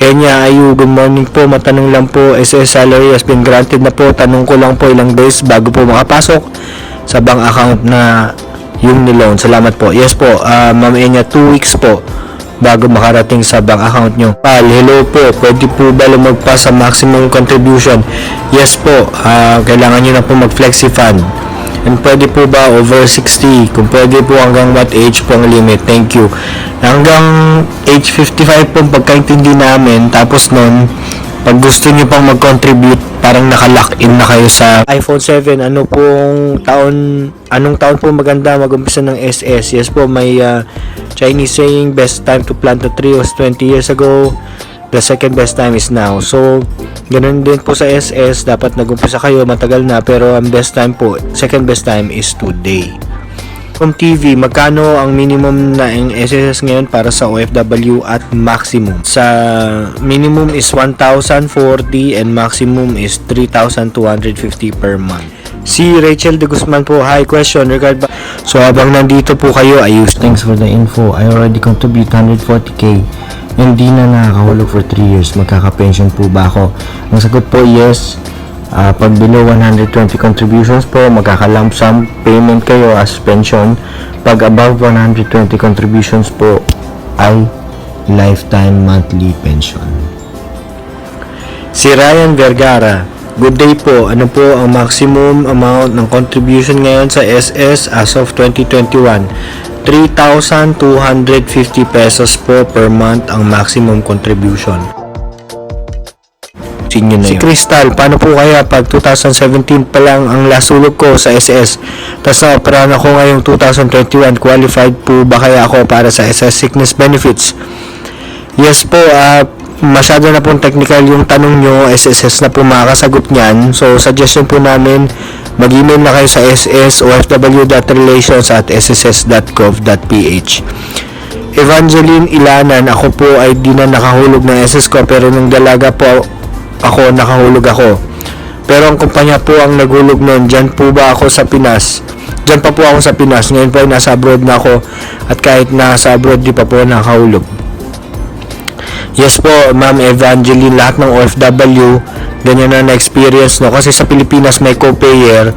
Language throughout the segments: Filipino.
Kenya Ayu, good morning po. Matanong lang po, SS salary has been granted na po. Tanong ko lang po ilang days bago po makapasok sa bank account na yung niloan. Salamat po. Yes po, ah, Ma'am Enya, 2 weeks po bago makarating sa bank account nyo. Pal, hello po. Pwede po ba lumagpas sa maximum contribution? Yes po. ah, kailangan nyo na po mag-flexi fund. And pwede po ba over 60? Kung pwede po hanggang what age po ang limit? Thank you. Hanggang age 55 po pagkaintindi namin. Tapos nun, pag gusto niyo pang mag-contribute, parang naka-lock in na kayo sa iPhone 7. Ano pong taon, anong taon po maganda mag-umpisa ng SS? Yes po, may ah, Chinese saying, best time to plant a tree was 20 years ago. The second best time is now. So, ganun din po sa SS. Dapat nag-umpisa kayo, matagal na. Pero ang best time po, second best time is today. Kung TV, magkano ang minimum na ang SSS ngayon para sa OFW at maximum? Sa minimum is 1,040 and maximum is 3,250 per month. Si Rachel de Guzman po, hi question regard ba? So habang nandito po kayo, ayos. Thanks for the info. I already contribute 140k. Hindi na nakakahulog for 3 years. Magkaka-pension po ba ako? Ang sagot po, yes. Ah, pag below 120 contributions po, magkaka-lump sum payment kayo as pension. Pag above 120 contributions po, ay lifetime monthly pension. Si Ryan Vergara, good day po. Ano po ang maximum amount ng contribution ngayon sa SS as of 2021? 3,250 pesos po per month ang maximum contribution. Sinyo na si Crystal, paano po kaya pag 2017 pa lang ang last ulog ko sa SS? Tapos na-operahan ako ngayong 2021, qualified po ba kaya ako para sa SS sickness benefits? Yes po, ah masyado na pong technical yung tanong nyo, SSS na po makakasagot niyan. So, suggestion po namin, mag-email na kayo sa ss ofw.relations at sss.gov.ph Evangeline Ilanan, ako po ay di na nakahulog ng SS ko pero nung dalaga po ako, nakahulog ako. Pero ang kumpanya po ang naghulog noon, dyan po ba ako sa Pinas? Dyan pa po ako sa Pinas, ngayon po ay nasa abroad na ako at kahit nasa abroad di pa po nakahulog. Yes po, Ma'am Evangeline, lahat ng OFW, ganyan na na-experience, no? Kasi sa Pilipinas may co-payer,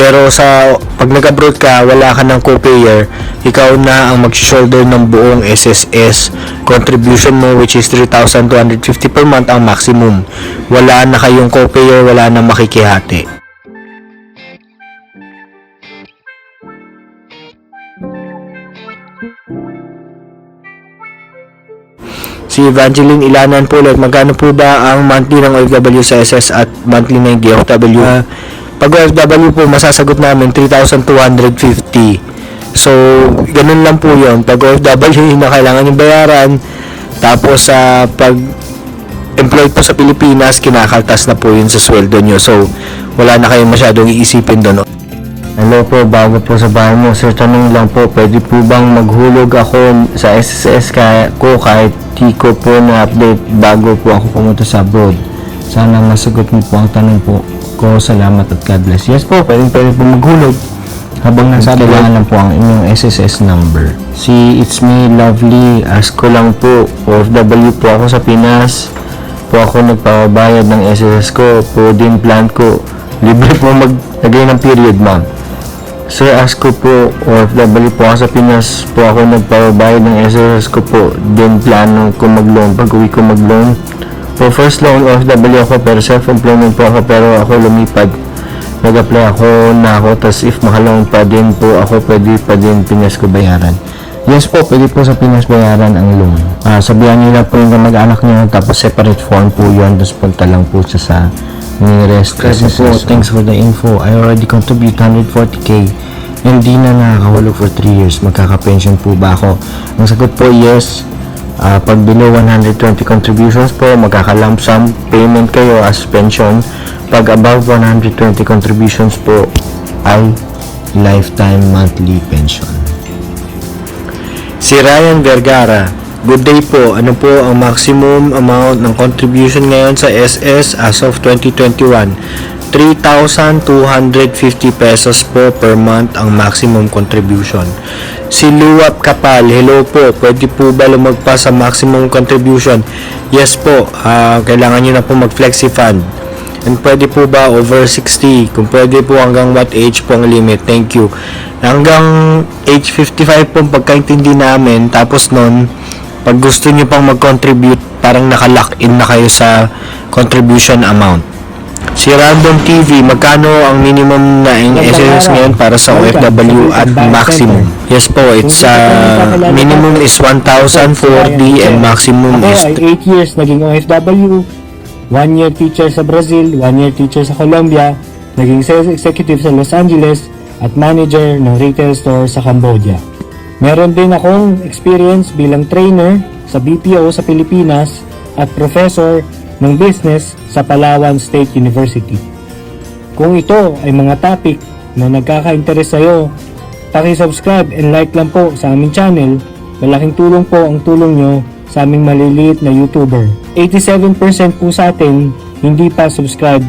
pero sa, pag nag-abroad ka, wala ka ng co-payer, ikaw na ang mag-shoulder ng buong SSS. Contribution mo, which is 3,250 per month, ang maximum. Wala na kayong co-payer, wala na makikihati. Si Evangeline Ilanan po ulit, magkano po ba ang monthly ng OFW sa SS at monthly ng DFW? Ah, pag OFW po, masasagot namin 3,250. So, ganun lang po yon Pag OFW, na kailangan yung bayaran. Tapos, sa pag employed po sa Pilipinas, kinakaltas na po yun sa sweldo nyo. So, wala na kayong masyadong iisipin doon. Hello po, bago po sa bahay mo. Sir, tanong lang po, pwede po bang maghulog ako sa SSS kaya, ko kahit di ko po na-update bago po ako pumunta sa abroad? Sana masagot mo po ang tanong po ko. Salamat at God bless. Yes po, pwede, pwede po maghulog. Habang nasa kailangan lang po ang inyong SSS number. Si It's Me Lovely, ask ko lang po, OFW po ako sa Pinas. Po ako nagpapabayad ng SSS ko, po din plan ko. Libre po maglagay ng period, ma'am. Sir, ask ko po, OFW po ako sa Pinas po ako nagpapabayad ng SSS ko po. Din plano ko mag-loan pag uwi ko mag-loan. Po first loan, OFW ako pero self-employment po ako pero ako lumipad. Nag-apply ako na ako tas if makaloan pa din po ako pwede pa din Pinas ko bayaran. Yes po, pwede po sa Pinas bayaran ang loan. Ah, sabihan nila po yung mag-anak niya tapos separate form po yun tapos punta lang po siya sa nearest Kasi po, thanks for the info. I already contribute 140k. Hindi na nakakahulog for 3 years. Magkaka-pension po ba ako? Ang sagot po, yes. Ah, pag below 120 contributions po, magkaka-lump sum payment kayo as pension. Pag above 120 contributions po, ay lifetime monthly pension. Si Ryan Vergara, good day po. Ano po ang maximum amount ng contribution ngayon sa SS as of 2021? 3,250 pesos po per month ang maximum contribution. Si Luwap Kapal, hello po. Pwede po ba lumagpas sa maximum contribution? Yes po. Ah, kailangan nyo na po mag-flexi fund. And pwede po ba over 60? Kung pwede po hanggang what age po ang limit? Thank you. Hanggang age 55 po pagkaintindi namin. Tapos nun, pag gusto nyo pang mag-contribute, parang naka-lock in na kayo sa contribution amount. Si Random TV, magkano ang minimum na ang SMS ngayon para sa OFW at maximum? Yes po, it's uh, minimum is 1,040 and maximum is ay 8 years naging OFW, 1 year teacher sa Brazil, 1 year teacher sa Colombia, naging sales executive sa Los Angeles, at manager ng retail store sa Cambodia. Meron din akong experience bilang trainer sa BPO sa Pilipinas at professor ng business sa Palawan State University. Kung ito ay mga topic na nagkaka-interest sa'yo, paki-subscribe and like lang po sa aming channel. Malaking tulong po ang tulong nyo sa aming maliliit na YouTuber. 87% po sa atin hindi pa subscribe.